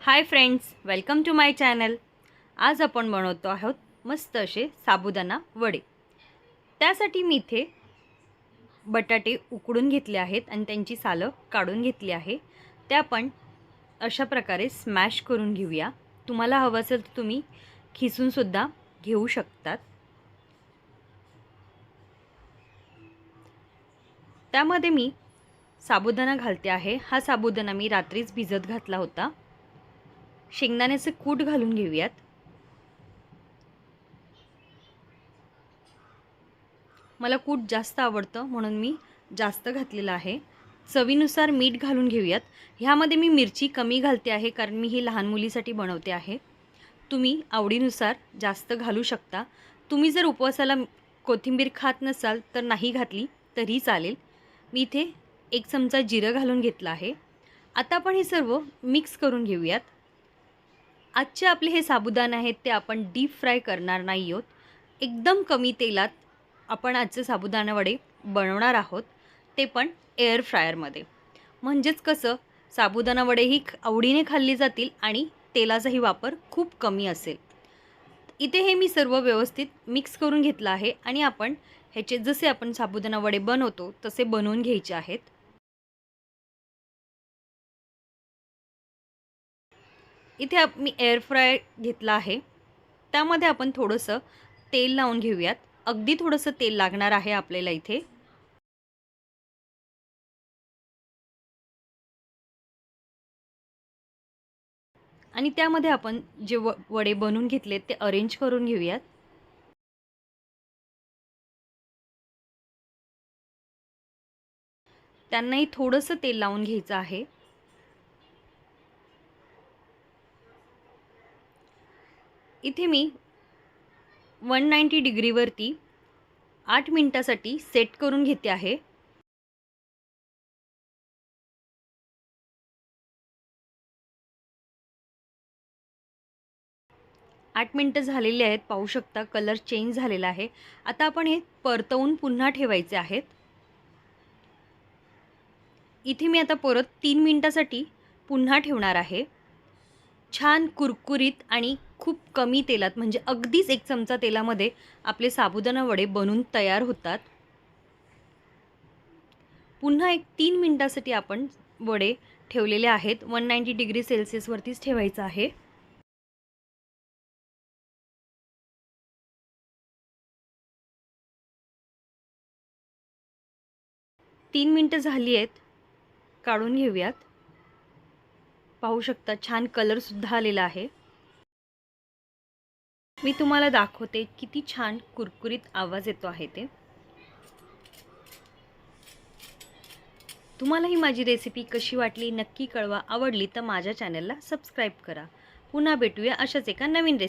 Hi friends welcome to my channel आज आपण बनवतो आहोत मस्त असे साबुदाणा वडे. त्यासाठी मी इथे बटाटे उकडून घेतले आहेत आणि त्यांची सालं काढून घेतली आहे. ते आपण अशा प्रकारे स्मॅश करून घेऊया. तुम्हाला हवं असेल तर तुम्ही खिसूनसुद्धा घेऊ शकतात. त्यामध्ये मी साबुदाणा घालते आहे. हा साबुदाणा मी रात्रीच भिजत घातला होता. शेंगदाण्याचे कूट घालून घेऊयात. मला कूट जास्त आवडतं म्हणून मी जास्त घातलेलं आहे. चवीनुसार मीठ घालून घेऊयात. ह्यामध्ये मी मिरची कमी घालते आहे कारण मी ही लहान मुलीसाठी बनवते आहे. तुम्ही आवडीनुसार जास्त घालू शकता. तुम्ही जर उपवासाला कोथिंबीर खात नसाल तर नाही घातली तरी चालेल. मी इथे एक चमचा जिरं घालून घेतला आहे. आता आपण हे सर्व मिक्स करून घेऊयात. आजचे आपले हे साबुदाणे आहेत ते आपण डीप फ्राय करणार नाही आहोत. एकदम कमी तेलात आपण आजचे साबुदाणा वडे बनवणार आहोत. ते पण एअर फ्रायरमध्ये म्हणजेच कसं साबुदाणा वडे ही आवडीने खाल्ली जातील आणि तेलाचाही वापर खूप कमी असेल. इथे हे मी सर्व व्यवस्थित मिक्स करून घेतलं आहे आणि आपण ह्याचे जसे आपण साबुदाणा वडे बनवतो तसे बनवून घ्यायचे आहेत. इथे आप मी एअर फ्राय घेतला आहे. त्यामध्ये आपण थोडंसं तेल लावून घेऊयात. अगदी थोडंसं तेल लागणार आहे आपल्याला इथे. आणि त्यामध्ये आपण जे व वडे बनवून घेतले ते अरेंज करून घेऊयात. त्यांनाही थोडंसं तेल लावून घ्यायचं आहे. इथे मी वन नाईंटी डिग्रीवरती आठ मिनटासाठी सेट करून घेते आहे. आठ मिनटं झालेली आहेत पाहू शकता कलर चेंज झालेला आहे. आता आपण हे परतवून पुन्हा ठेवायचे आहेत. इथे मी आता परत तीन मिनटासाठी पुन्हा ठेवणार आहे. छान कुरकुरीत आणि खूप कमी तेलात म्हणजे अगदीच एक चमचा तेलामध्ये आपले साबुदाणा वडे बनून तयार होतात. पुन्हा एक तीन मिनटासाठी आपण वडे ठेवलेले आहेत. वन नाईंटी डिग्री सेल्सिअसवरतीच ठेवायचं आहे. तीन मिनटं झाली आहेत. काढून घेऊयात. पाहू शकता छान कलरसुद्धा आलेला आहे. मी तुम्हाला दाखवते किती छान कुरकुरीत आवाज येतो आहे ते. तुम्हाला ही माझी रेसिपी कशी वाटली नक्की कळवा. आवडली तर माझ्या चॅनलला सबस्क्राईब करा. पुन्हा भेटूया अशाच एका नवीन रेसिपी